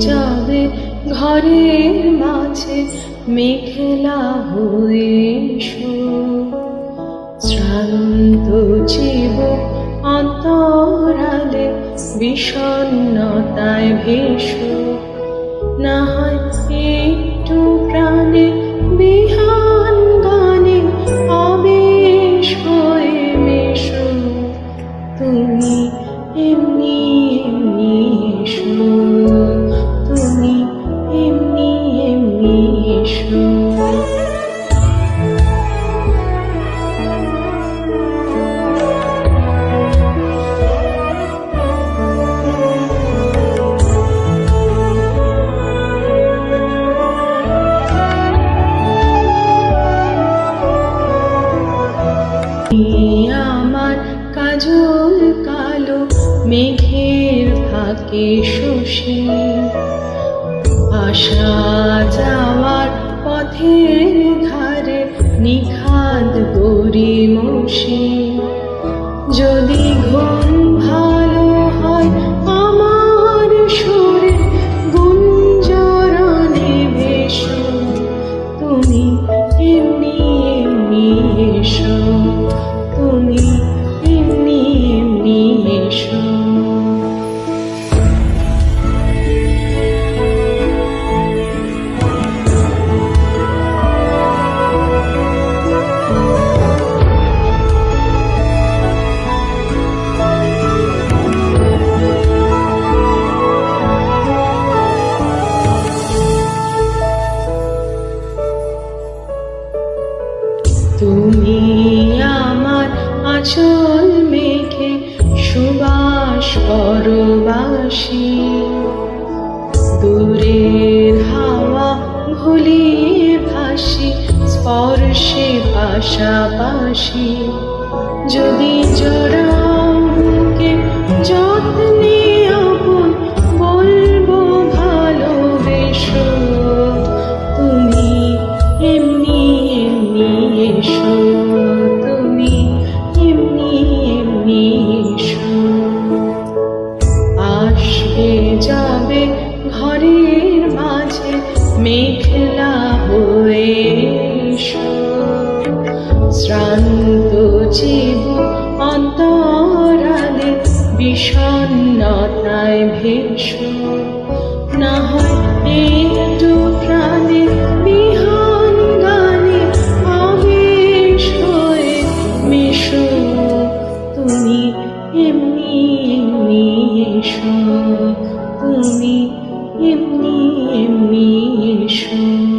যাবে ঘরের মাঝে মেঘলা হয়ে। শ্রান্ত জীব অন্তরালে বিষণ্ণতায় ভেষ না হয় তুমি আমার কাজল কালো, মেঘের ফাঁকে শশী আসা যাওয়ার পথের ধারে, নিখাদ গরি মসি যদি ঘুম ভালো হয়, আমার সুরে গুঞ্জরণে ভেসো তুমি এমনি এমনি এসো। তুমি এমনি এমনি এসো। আচল মেঘে সুবাস পরবাসী দূরের হাওয়া ভুলিয়ে ভাসি স্পর্শে পাশাপাশি। যদি জড়াকে আসবে, যাবে ঘরের মাঝে, মেঘলা হয়ে শ্রান্ত জীব অন্তরালে বিষণ্ণতায় ভেসো। না হয় একটু প্রাণে এসো তুমি এমনি এমনি এসো